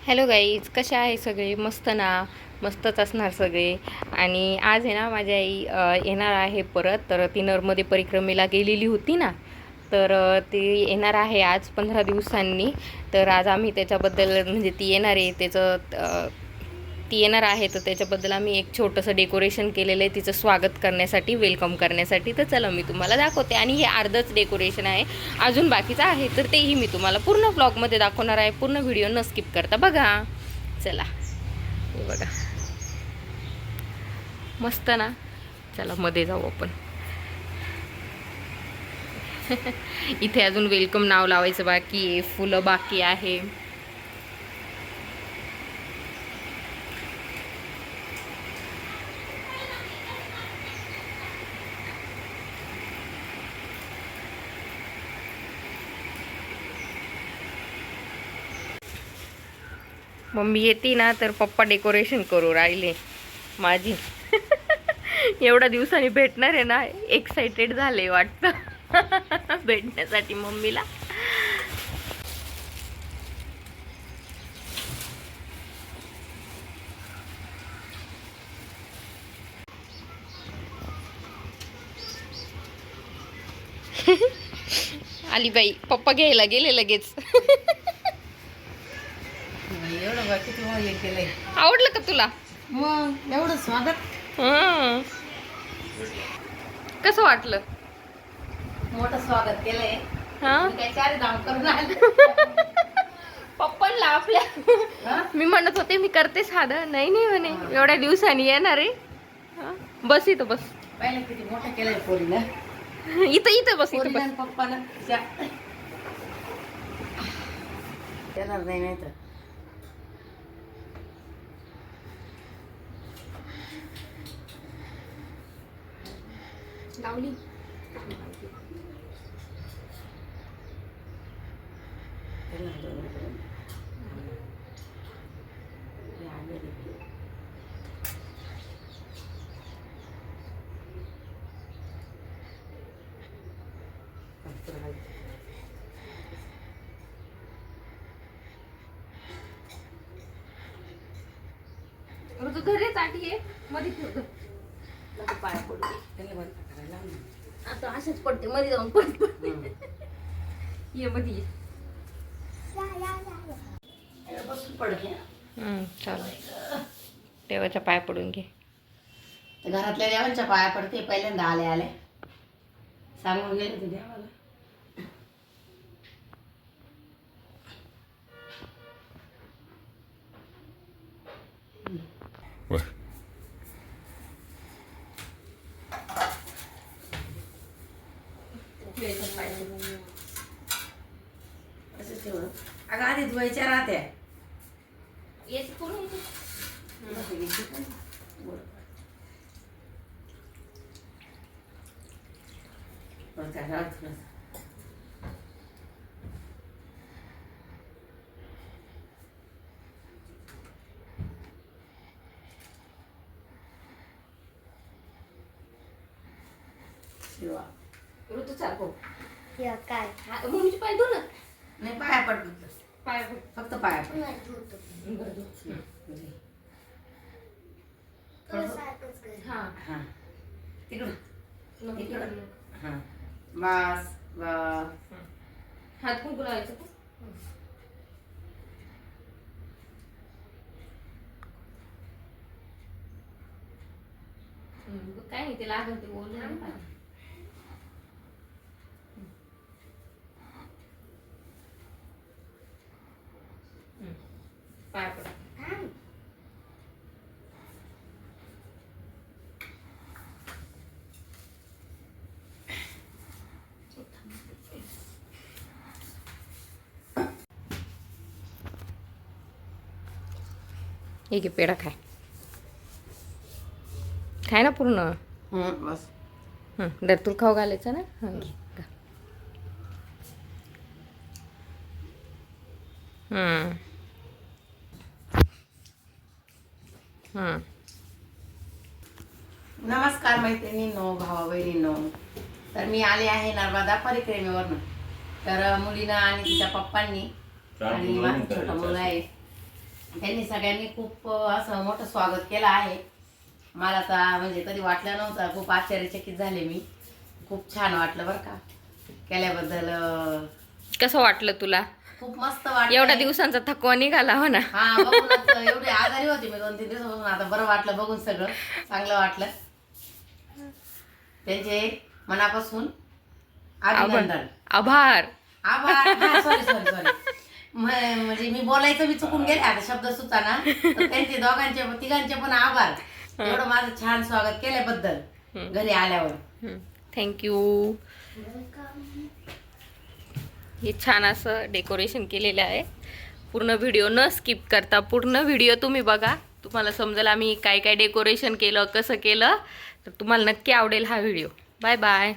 Hello guys कसे आहे सगळे? मस्त ना? मस्तच असणार सगळे. आणि आज आहे ना माझी आई येणार आहे परत. तर ती नर्मदे परिक्रमेला गेलेली होती ना तर ती येणार आहे आज पंधरा दिवसांनी. तर आज आम्ही त्याच्याबद्दल म्हणजे ती येणार आहे त्याचं ती येणार आहे तर त्याच्याबद्दल आम्ही एक छोटंसं डेकोरेशन केलेलं आहे. तिचं स्वागत करण्यासाठी वेलकम करण्यासाठी. तर चला मी तुम्हाला दाखवते. आणि हे अर्धंच डेकोरेशन आहे. अजून बाकीचं आहे तर तेही मी तुम्हाला पूर्ण ब्लॉगमध्ये दाखवणार आहे. पूर्ण व्हिडिओ न स्किप करता. बघा. चला. बघा. मस्त ना? चला मध्ये जाऊ आपण. इथे अजून वेलकम नाव लावायचं बाकी आहे. फुलं बाकी आहे. मम्मी येते ना तर पप्पा डेकोरेशन करू राहिले. माझी. एवढ्या दिवसांनी भेटणार आहे ना एक्साइटेड झाले वाटतं. भेटण्यासाठी मम्मीला. आली बाई पप्पा घ्यायला गेले लगेच. एवढं बा किती मग हे केलंय? आवडलं का तुला? मग एवढं स्वागत. कसं वाटलं? मोठं स्वागत केलंय. हा? मी काय चार धाम करून आले. पप्पांना आपल्या? मी म्हणत होते मी करते साधं. नाही नाही म्हणे. एवढ्या दिवसांनी येणार आहे. हा. बस इथं बस. पाहिलं किती मोठं केलंय पोरीनं. इथं इथं बस इथं बस. पप्पानं. येणार नाही नाही तर लावली. येणार दोन तू घरी साठी आहे मध्ये ठेवतो नको पाया पडू. दे. त्याला बंद करायला लाव ना. आता असेच पडते मध्ये जाऊन पडते. ये मध्ये ये. बसून देवाच्या पाय पडून घे. घरातल्या देवांच्या पाया पडते पहिल्यांदा आले आले. सांगून गेले ते देवाला. असं ठेवून अगं आधी धुवायच्या राहत्या येत करून घे. काय राहत शिवा. ऋतू चाल हो या काय? हा, मम्मीचे पाय धु ना. नाही पाया पड फक्त. पाय फक्त पाया पड. नाही धुतो. बरं धु. घे. तो सारखंच कर. हा. हा. तिकडं. इकडं. हा. बस बस हात कुंकू लावायचं का? हम्म, काय नाही ते लागल ते बोल पाय पड. एक पेढा खाय. खाय ना पूर्ण. बस. दर तुला खाऊ घालायचं ना? हं, घे खा. हं. हं. नमस्कार मैत्रिणींनो भावा बहिणींनो तर मी आले आहे नर्मदा परिक्रमेवरनं. तर मुलीनं आणि तिच्या पप्पांनी आणि माझा छोटा मुलगा आहे. त्यांनी सगळ्यांनी खूप असं मोठं स्वागत केलं आहे. मला तर म्हणजे कधी वाटलं नव्हतं खूप आश्चर्यचकित झाले मी. खूप छान वाटलं बरं का. केल्याबद्दल कसं वाटलं तुला? खूप मस्त वाटलं एवढ्या दिवसांचा थकवा निघाला हो ना? हा एवढी आजारी होती मी दोन तीन दिवसापासून आता बरं वाटलं बघून सगळं. चांगलं वाटलं. त्यांचे मनापासून अभिनंदन. आभार. आभार. सॉरी सॉरी सॉरी म्हणजे मी बोलायचं मी चुकून गेले. आता शब्द सुचाना. त्यांचे दोघांचे तिघांचे पण आभार. एवढं माझं छान स्वागत केल्याबद्दल घरी आल्यावर. थँक्यू हे छान असं डेकोरेशन केलेलं आहे. पूर्ण व्हिडिओ न स्किप करता पूर्ण व्हिडिओ तुम्ही बघा. तुम्हाला समजेल आम्ही काय काय डेकोरेशन केलं कसं केलं. तर तुम्हाला नक्की आवडेल हा व्हिडिओ. Bye bye